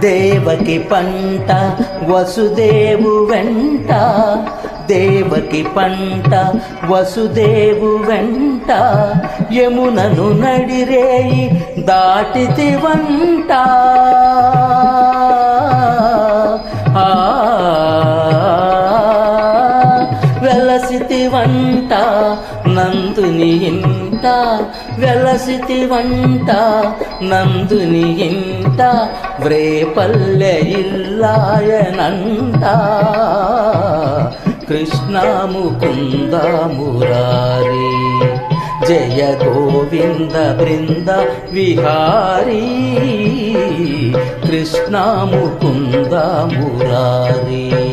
దేవకి పంట వసుదేవు వెంట. దేవకి పంట వసుదేవు వెంట. యమునను నడిరేయి దాటితి వంట వెలసితి వంట నందుని ఇంట. వెలసితి వంట నందుని ఇంట. వ్రేపల్లె ఇల్లాయనంట. కృష్ణ ముకుంద మురారి జయ గోవింద బృంద విహారీ. కృష్ణ ముకుంద మురారీ